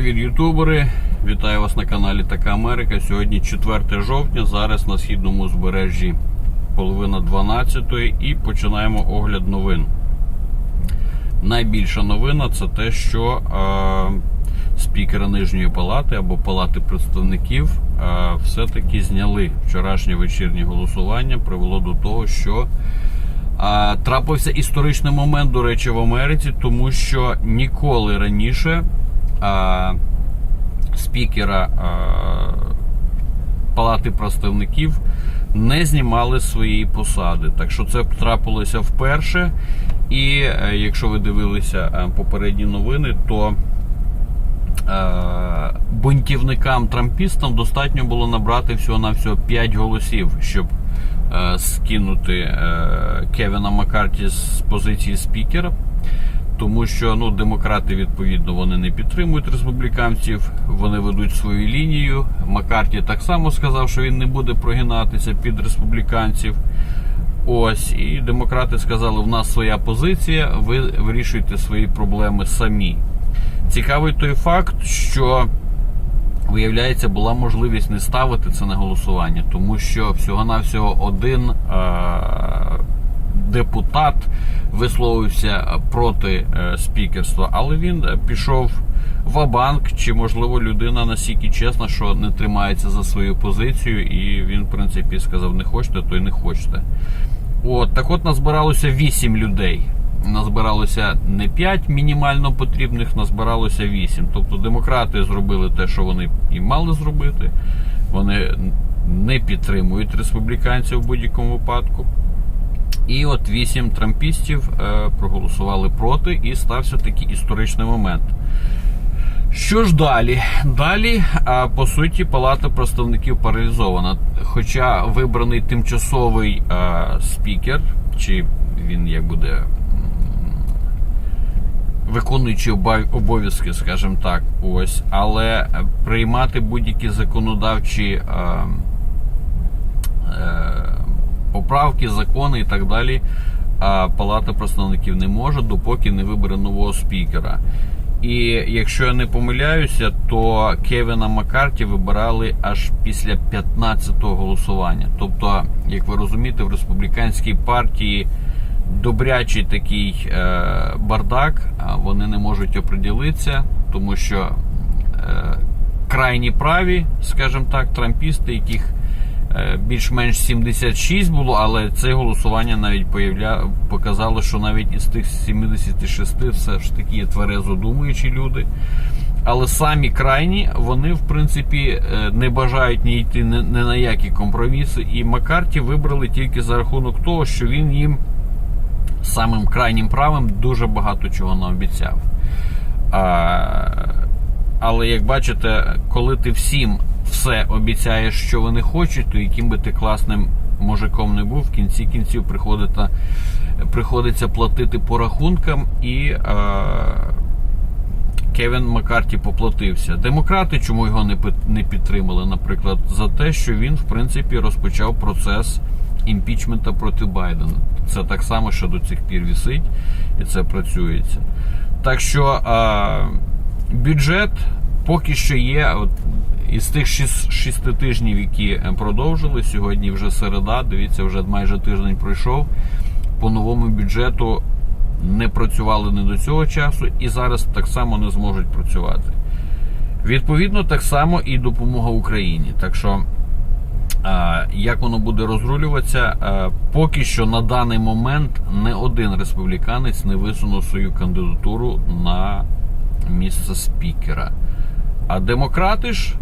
Привіт, ютубери! Вітаю вас на каналі Така Америка. Сьогодні 4 жовтня. Зараз на східному узбережжі половина 12 і починаємо огляд новин. Найбільша новина це те, що е, спікера Нижньої палати або Палати представників е, все-таки зняли вчорашнє вечірнє голосування. Привело до того, що а, трапився історичний момент, до речі, в Америці, тому що ніколи раніше спікера а, Палати представників не знімали свої посади. Так що це трапилося вперше. І е, якщо ви дивилися е, попередні новини, то е, бунтівникам трампістам достатньо було набрати всього-навсього 5 голосів, щоб е, скинути е, Кевіна Маккарті з позиції спікера. Тому що ну, демократи, відповідно, вони не підтримують республіканців, вони ведуть свою лінію. Маккарті так само сказав, що він не буде прогинатися під республіканців. Ось, і демократи сказали, в нас своя позиція, ви вирішуєте свої проблеми самі. Цікавий той факт, що виявляється, була можливість не ставити це на голосування, тому що всього-навсього один е- депутат висловився проти е, спікерства, але він е, пішов в банк чи можливо людина настільки чесна, що не тримається за свою позицію, і він, в принципі, сказав: не хочете, то й не хочете. От так, от назбиралося 8 людей. Назбиралося не 5 мінімально потрібних, назбиралося 8. Тобто демократи зробили те, що вони і мали зробити. Вони не підтримують республіканців в будь-якому випадку. І от 8 трампістів е, проголосували проти, і стався такий історичний момент. Що ж далі? Далі, по суті, Палата представників паралізована. Хоча вибраний тимчасовий а, спікер, чи він як буде оба- обов'язки, скажімо так, ось, але приймати будь-які законодавчі а, е, поправки, закони і так далі. А Палата представників не може, допоки не вибере нового спікера. І якщо я не помиляюся, то Кевіна Маккарті вибирали аж після 15-го голосування. Тобто, як ви розумієте, в республіканській партії добрячий такий е, бардак, вони не можуть оприділитися, тому що е, крайні праві, скажімо так, трампісти, яких більш-менш 76 було, але це голосування навіть появля... показало, що навіть із тих 76 все ж таки є тверезо думаючі люди. Але самі крайні, вони в принципі е, не бажають ні йти ні на які компроміси. І Маккарті вибрали тільки за рахунок того, що він їм самим крайнім правим дуже багато чого наобіцяв. А, але як бачите, коли ти всім все обіцяєш, що вони хочуть, то яким би ти класним мужиком не був, в кінці кінців приходиться, платити по рахункам і. А, Кевін Маккарті поплатився. Демократи чому його не не підтримали, наприклад, за те, що він в принципі розпочав процес імпічмента проти Байдена. Це так само, що до цих пір вісить, і це працюється. Так що а, бюджет поки що є. От, із тих шіс- шести тижнів, які е, продовжили, сьогодні вже середа, дивіться, вже майже тиждень пройшов. По новому бюджету не працювали не до цього часу і зараз так само не зможуть працювати. Відповідно, так само і допомога Україні. Так що, як воно буде розрулюватися, поки що на даний момент не один республіканець не висунув свою кандидатуру на місце спікера. А демократи ж,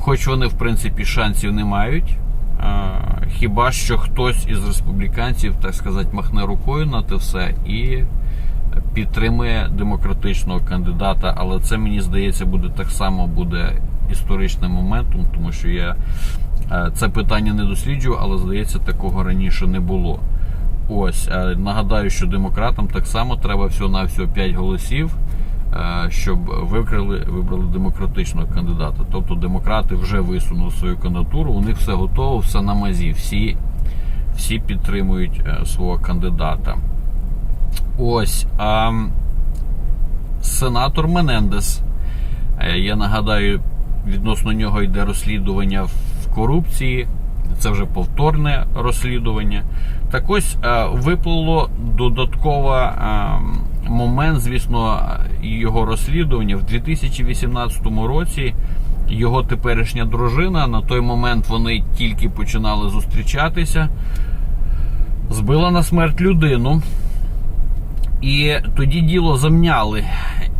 хоч вони в принципі шансів не мають, хіба що хтось із республіканців, так сказати, махне рукою на те все і підтримує демократичного кандидата. Але це мені здається буде так само буде історичним моментом, тому що я е, це питання не досліджував, але здається, такого раніше не було. Ось е, нагадаю, що демократам так само треба всього на всього 5 голосів, щоб вибрали, вибрали демократичного кандидата. Тобто демократи вже висунули свою кандидатуру, у них все готово, все на мазі. Всі, всі підтримують е, свого кандидата. Ось а, сенатор Менендес Е, Я нагадаю, відносно нього йде розслідування в корупції. Це вже повторне розслідування. Так ось е, виплило додатково е, момент, звісно, його розслідування в 2018 році. Його теперішня дружина на той момент вони тільки починали зустрічатися, збила на смерть людину. І тоді діло замняли.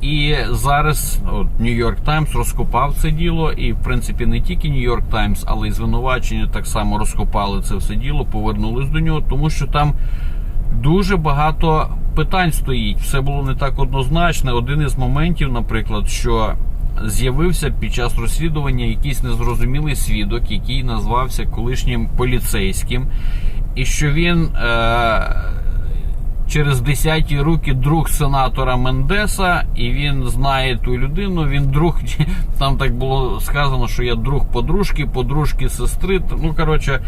І зараз Нью-Йорк Таймс розкопав це діло, і в принципі не тільки Нью-Йорк Таймс, але й звинувачення так само розкопали це все діло, повернулись до нього, тому що там дуже багато питань стоїть. Все було не так однозначно. Один із моментів, наприклад, що з'явився під час розслідування якийсь незрозумілий свідок, який назвався колишнім поліцейським, і що він. Е- через десяті руки друг сенатора Мендеса, і він знає ту людину. Він друг, там так було сказано, що я друг подружки, подружки сестри. Ну коротше,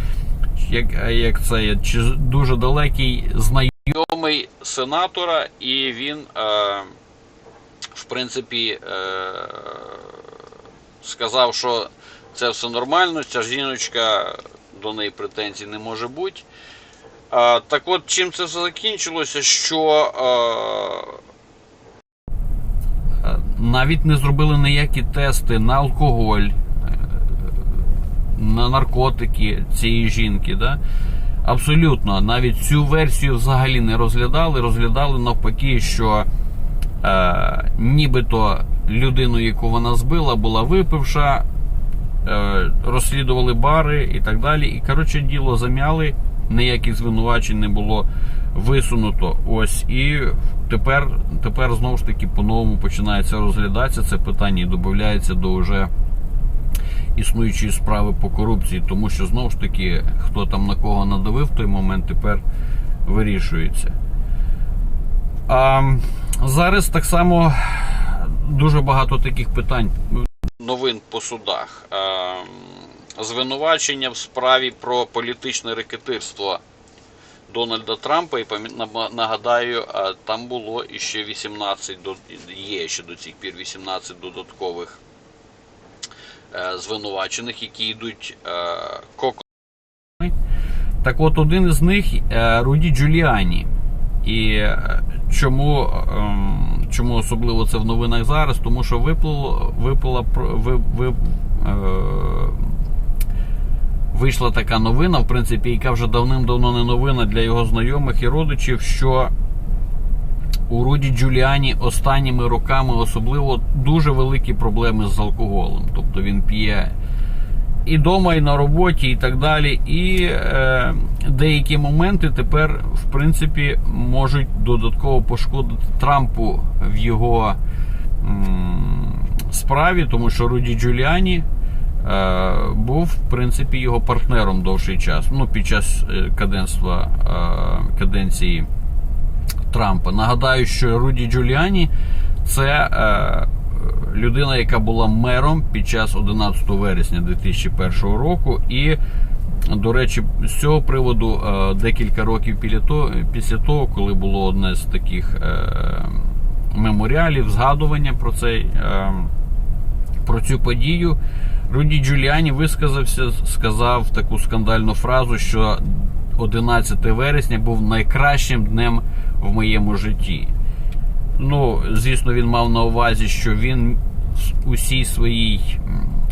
як, як це є, чи дуже далекий знайомий сенатора, і він, е, в принципі, е, сказав, що це все нормально. Ця жіночка до неї претензій не може бути. А, так от, чим це все закінчилося, що а, навіть не зробили ніякі тести на алкоголь, е, на наркотики цієї жінки. Да? Абсолютно, навіть цю версію взагалі не розглядали. Розглядали навпаки, що е, нібито людину, яку вона збила, була випивша, е, розслідували бари і так далі. І коротше діло зам'яли ніяких звинувачень не було висунуто. Ось і тепер, тепер знову ж таки по-новому починається розглядатися це питання і додається до вже існуючої справи по корупції, тому що знову ж таки, хто там на кого надавив той момент, тепер вирішується. А зараз так само дуже багато таких питань. Новин по судах. Звинувачення в справі про політичне рекетирство Дональда Трампа. І нагадаю, там було іще 18 є ще до цих пір 18 додаткових е, звинувачених, які йдуть коком. Так от один із них е, Руді Джуліані. І е, чому ем, чому особливо це в новинах зараз? Тому що виплило, виплила ви, ви, вийшла така новина, в принципі, яка вже давним-давно не новина для його знайомих і родичів, що у Руді Джуліані останніми роками особливо дуже великі проблеми з алкоголем. Тобто він п'є і вдома, і на роботі, і так далі. І е, деякі моменти тепер, в принципі, можуть додатково пошкодити Трампу в його м, справі, тому що Руді Джуліані. Е, був в принципі його партнером довший час. Ну, під час е, каденства е, каденції Трампа. Нагадаю, що Руді Джуліані це людина, яка була мером під час 11 вересня 2001 року. І, до речі, з цього приводу декілька років після того, коли було одне з таких меморіалів, згадування про цей про цю подію. Руді Джуліані висказався, сказав таку скандальну фразу, що 11 вересня був найкращим днем в моєму житті. Ну, звісно, він мав на увазі, що він усій своїй,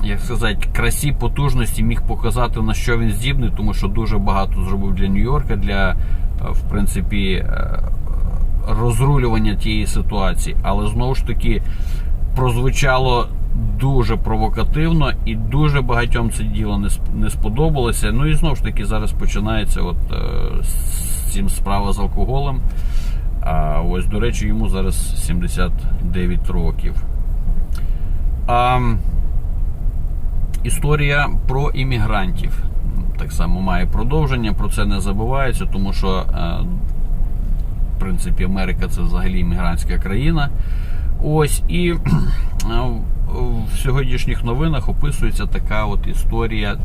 як сказати, красі, потужності міг показати, на що він здібний, тому що дуже багато зробив для Нью-Йорка, для, в принципі, розрулювання тієї ситуації. Але знову ж таки прозвучало дуже провокативно і дуже багатьом це діло не сподобалося. Ну і знову ж таки зараз починається от е, з цим справа з алкоголем. А ось, до речі, йому зараз 79 років. А, Історія про іммігрантів так само має продовження, про це не забувається, тому що, е, в принципі, Америка це взагалі іммігрантська країна. Ось і в сьогоднішніх новинах описується така от історія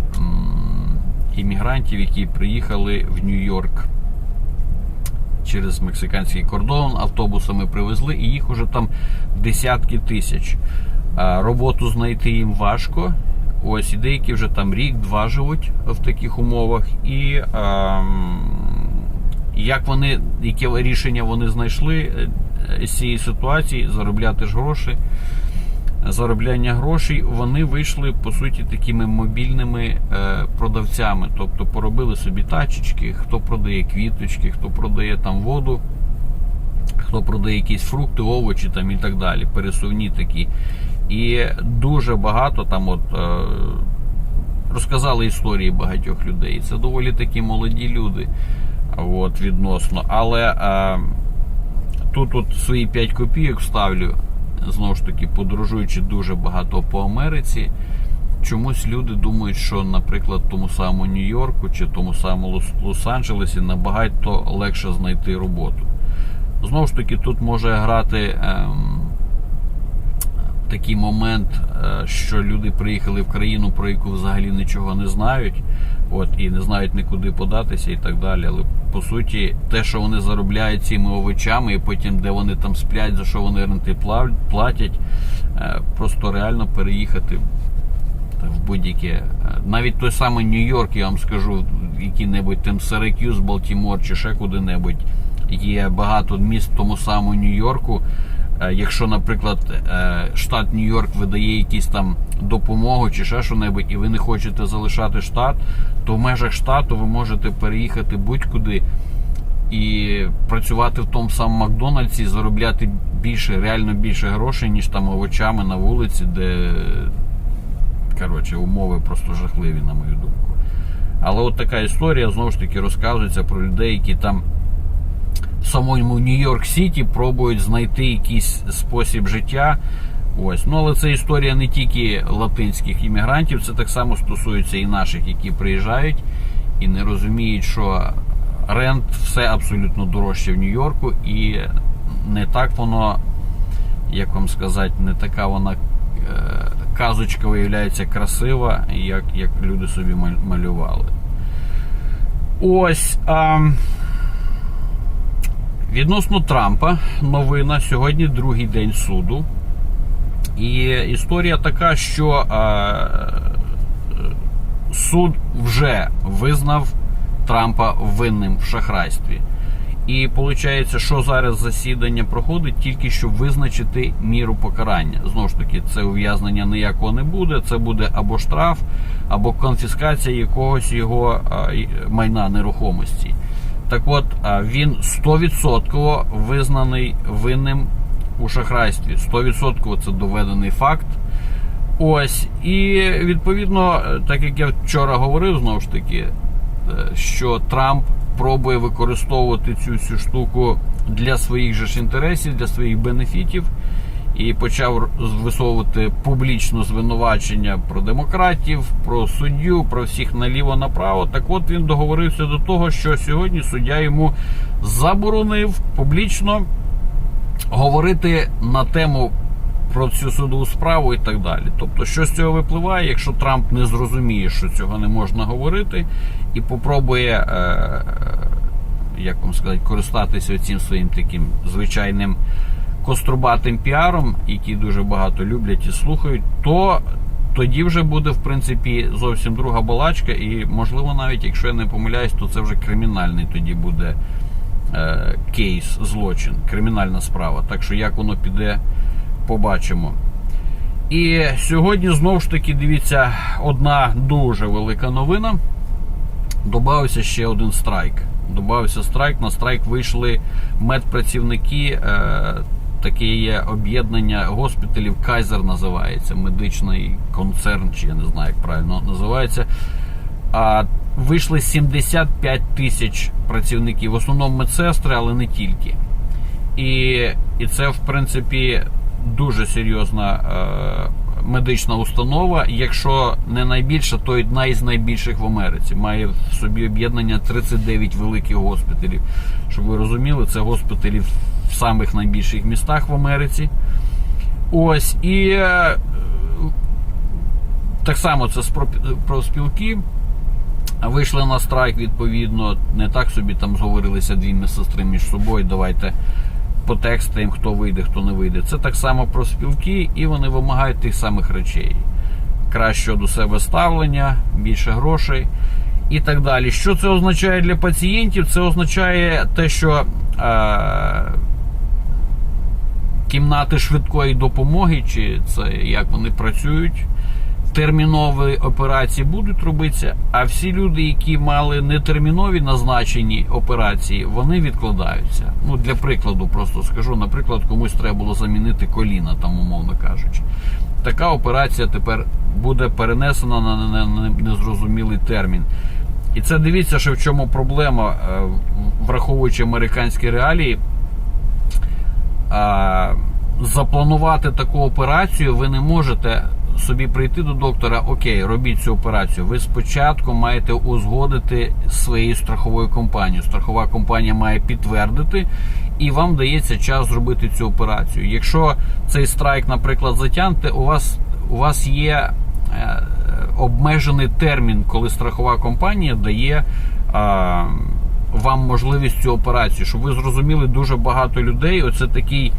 іммігрантів, які приїхали в Нью-Йорк через мексиканський кордон, автобусами привезли, і їх уже там десятки тисяч. Роботу знайти їм важко. Ось і деякі вже там рік-два живуть в таких умовах. І ем, як вони, яке рішення вони знайшли е, з цієї ситуації, заробляти ж гроші, заробляння грошей, вони вийшли по суті такими мобільними е, продавцями. Тобто поробили собі тачечки, хто продає квіточки, хто продає там воду, хто продає якісь фрукти, овочі там і так далі, пересувні такі. І дуже багато там от. Е, Розказали історії багатьох людей. Це доволі такі молоді люди от, відносно. Але е, тут от свої 5 копійок вставлю, знову ж таки, подорожуючи дуже багато по Америці. Чомусь люди думають, що, наприклад, тому самому Нью-Йорку чи тому самому Лос- Лос-Анджелесі набагато легше знайти роботу. Знову ж таки, тут може грати ем, такий момент, е, що люди приїхали в країну, про яку взагалі нічого не знають, от і не знають нікуди податися і так далі. Але по суті, те, що вони заробляють цими овочами, і потім де вони там сплять, за що вони ренти платять, е, просто реально переїхати в будь-яке. е, Навіть той самий Нью-Йорк, я вам скажу, який-небудь там Сиракюз, Балтімор чи ще куди-небудь. Є багато міст в тому самому Нью-Йорку. Е, Якщо, наприклад, е, штат Нью-Йорк видає якісь там допомогу чи ще що-небудь, і ви не хочете залишати штат, то в межах штату ви можете переїхати будь-куди і працювати в тому самому Макдональдсі, заробляти більше, реально більше грошей, ніж там овочами на вулиці, де коротше, умови просто жахливі, на мою думку. Але от така історія знову ж таки розказується про людей, які там самому Нью-Йорк Сіті пробують знайти якийсь спосіб життя. Ось. Ну, але це історія не тільки латинських іммігрантів, це так само стосується і наших, які приїжджають і не розуміють, що рент все абсолютно дорожче в Нью-Йорку, і не так воно, як вам сказати, не така вона е, казочка виявляється красива, як, як люди собі малювали. Ось. А, відносно Трампа новина. Сьогодні другий день суду. І історія така, що а, суд вже визнав Трампа винним в шахрайстві. І виходить, що зараз засідання проходить тільки щоб визначити міру покарання. Знову ж таки, це ув'язнення ніякого не буде. Це буде або штраф, або конфіскація якогось його а, майна нерухомості. Так от він 100% визнаний винним у шахрайстві. 100% це доведений факт. Ось, і відповідно, е, так як я вчора говорив, знову ж таки, е, що Трамп пробує використовувати цю всю штуку для своїх же ж інтересів, для своїх бенефітів, і почав висовувати публічно звинувачення про демократів, про суддю, про всіх наліво-направо. Так от він договорився до того, що сьогодні суддя йому заборонив публічно говорити на тему про цю судову справу і так далі. Тобто, що з цього випливає, якщо Трамп не зрозуміє, що цього не можна говорити, і попробує, е, як вам сказати, користатися цим своїм таким звичайним кострубатим піаром, який дуже багато люблять і слухають, то тоді вже буде в принципі зовсім друга балачка, і можливо, навіть якщо я не помиляюсь, то це вже кримінальний тоді буде е, кейс, злочин, кримінальна справа. Так що як воно піде, побачимо. І сьогодні знову ж таки дивіться одна дуже велика новина. Добавився ще один страйк. Добавився страйк. На страйк вийшли медпрацівники. Таке є об'єднання госпіталів. Кайзер називається, медичний концерн, чи я не знаю, як правильно називається. А вийшли 75 тисяч працівників, в основному медсестри, але не тільки. І, і це, в принципі, дуже серйозна е, медична установа. Якщо не найбільша, то одна із найбільших в Америці. Має в собі об'єднання 39 великих госпіталів. Щоб ви розуміли, це госпіталі в самих найбільших містах в Америці. Ось і е, так само це профспілки. Вийшли на страйк, відповідно, не так собі там зговорилися дві медсестри між собою. Давайте потекстити їм, хто вийде, хто не вийде. Це так само про спілки, і вони вимагають тих самих речей. Кращого до себе ставлення, більше грошей і так далі. Що це означає для пацієнтів? Це означає те, що е, кімнати швидкої допомоги, чи це як вони працюють, термінові операції будуть робитися, а всі люди, які мали нетермінові назначені операції, вони відкладаються. Ну, для прикладу, просто скажу, наприклад, комусь треба було замінити коліна, там, умовно кажучи. Така операція тепер буде перенесена на не- не- не- незрозумілий термін. І це дивіться, що в чому проблема, е, враховуючи американські реалії. А, запланувати таку операцію ви не можете собі прийти до доктора, окей, робіть цю операцію. Ви спочатку маєте узгодити своєю страховою компанією. Страхова компанія має підтвердити, і вам дається час зробити цю операцію. Якщо цей страйк, наприклад, затягнете, у вас, у вас є е, обмежений термін, коли страхова компанія дає. А, вам можливість цю операцію, щоб ви зрозуміли, дуже багато людей. Оце такий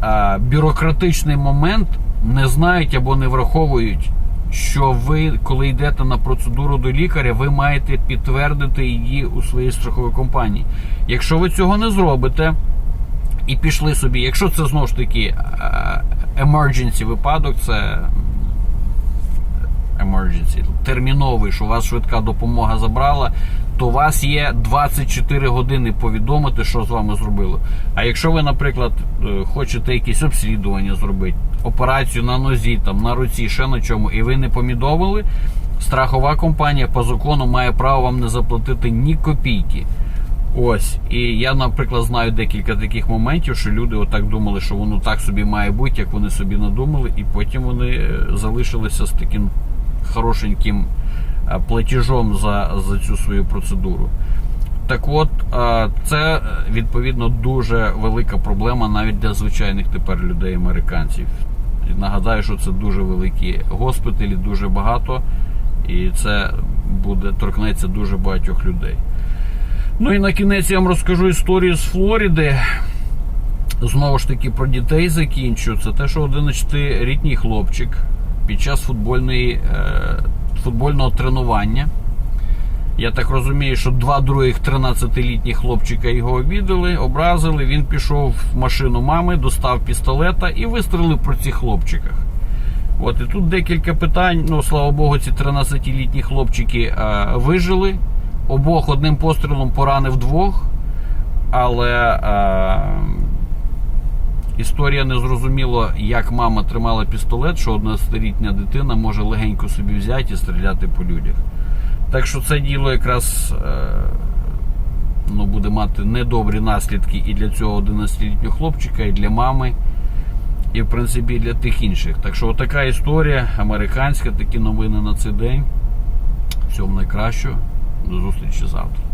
а, бюрократичний момент не знають або не враховують, що ви, коли йдете на процедуру до лікаря, ви маєте підтвердити її у своїй страховій компанії. Якщо ви цього не зробите і пішли собі, якщо це знову ж таки emergency випадок, це emergency, терміновий, що вас швидка допомога забрала, то у вас є 24 години повідомити, що з вами зробили. А якщо ви, наприклад, е, хочете якесь обслідування зробити, операцію на нозі, там, на руці, ще на чому, і ви не помідовили, страхова компанія по закону має право вам не заплатити ні копійки. Ось, і я, наприклад, знаю декілька таких моментів, що люди отак думали, що воно так собі має бути, як вони собі надумали, і потім вони е, залишилися з таким хорошеньким платіжом за, за цю свою процедуру. Так от, е, це е, відповідно дуже велика проблема навіть для звичайних тепер людей американців. Нагадаю, що це дуже великі госпіталі, дуже багато, і це буде торкнеться дуже багатьох людей. Ну і на кінець я вам розкажу історію з Флориди. Знову ж таки про дітей закінчу. Це те, що 11-літній хлопчик під час футбольної, е, футбольного тренування. Я так розумію, що два других 13-літніх хлопчика його обідали, образили. Він пішов в машину мами, достав пістолета і вистрелив про цих хлопчиках. От і тут декілька питань. Ну, слава Богу, ці 13-літні хлопчики е, вижили. Обох одним пострілом поранив двох. Але е, історія не зрозуміло, як мама тримала пістолет, що 11-літня дитина може легенько собі взяти і стріляти по людях. Так що це діло якраз е, ну, буде мати недобрі наслідки і для цього 11-літнього хлопчика, і для мами, і в принципі і для тих інших. Так що така історія американська, такі новини на цей день. Всього найкращого. До зустрічі завтра.